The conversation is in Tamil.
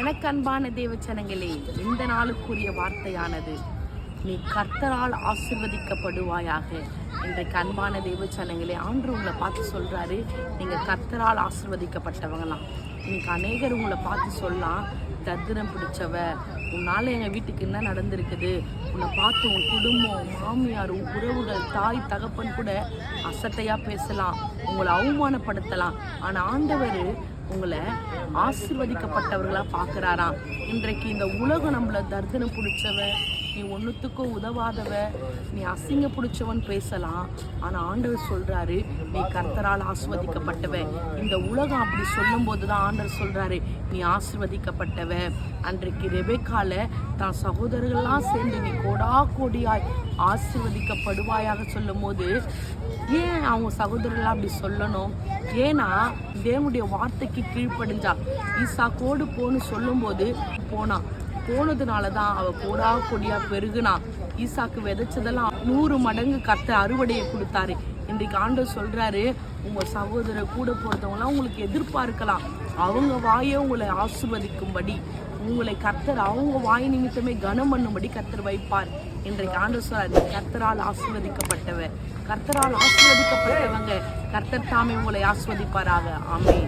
எனக்கு அன்பான தேவச்சனங்களே இந்த நாளுக்குரிய வார்த்தையானது நீ கர்த்தரால் ஆசிர்வதிக்கப்படுவாயாக இன்றைக்கு அன்பான தேவச்சனங்களே ஆண்டு உங்களை பார்த்து சொல்கிறாரு நீங்கள் கர்த்தரால் ஆசிர்வதிக்கப்பட்டவங்களாம். இன்னைக்கு அநேகர் உங்களை பார்த்து சொல்லலாம் தத்திரம் பிடிச்சவ. உன்னால் எங்கள் வீட்டுக்கு என்ன நடந்திருக்குது? உன்னை பார்த்து உன் குடும்பம் மாமியார் உன் உறவுகள் தாய் தகப்பன் கூட அசட்டையாக பேசலாம். உங்களை அவமானப்படுத்தலாம். ஆனால் ஆண்டவர் உங்களை ஆசிர்வதிக்கப்பட்டவர்களாக பார்க்குறாராம். இன்றைக்கு இந்த உலகம் நம்மளை தர்தனம் பிடிச்சவ நீ ஒன்றுத்துக்கும் உதவாதவ நீ அசிங்க பிடிச்சவன் பேசலாம். ஆனால் ஆண்டவர் சொல்கிறாரு நீ கர்த்தரால் ஆசிர்வதிக்கப்பட்டவ இந்த உலகம் அப்படி சொல்லும்போது தான் ஆண்டவர் சொல்கிறாரு நீ ஆசிர்வதிக்கப்பட்டவ அன்றைக்கு ரெபேக்கால தான் சகோதரர்கள்லாம் சேர்ந்து நீ கோடா கோடியாய் ஆசிர்வதிக்கப்படுவாயாக சொல்லும்போது ஏன் அவங்க சகோதரர்கள்லாம் அப்படி சொல்லணும்? ஏன்னா தேவனுடைய வார்த்தைக்கு கீழ்ப்படிஞ்சா ஈசா கோடு போன்னு சொல்லும்போது போனான். போனதுனால தான் அவள் கோடா கொடியாக பெருகுனா. ஈசாக்கு விதைச்சதெல்லாம் நூறு மடங்கு கத்த அறுவடையை கொடுத்தாரு. இன்றைக்கு ஆண்டு சொல்கிறாரு உங்கள் சகோதரர் கூட போகிறவங்களாம் உங்களுக்கு எதிர்பார்க்கலாம். அவங்க வாயை உங்களை ஆசிர்வதிக்கும்படி. உங்களை கர்த்தர் அவங்க வாய் நிமித்தமே கனம் பண்ணும்படி கர்த்தர் வைப்பார். இன்றைக்கு ஆண்டு சொல்றார் கர்த்தரால் ஆசிர்வதிக்கப்பட்டவர் கர்த்தரால் ஆசிர்வதிக்கப்பட்டவங்க கர்த்தர் தாமே உங்களை ஆஸ்வதிப்பாராக ஆமே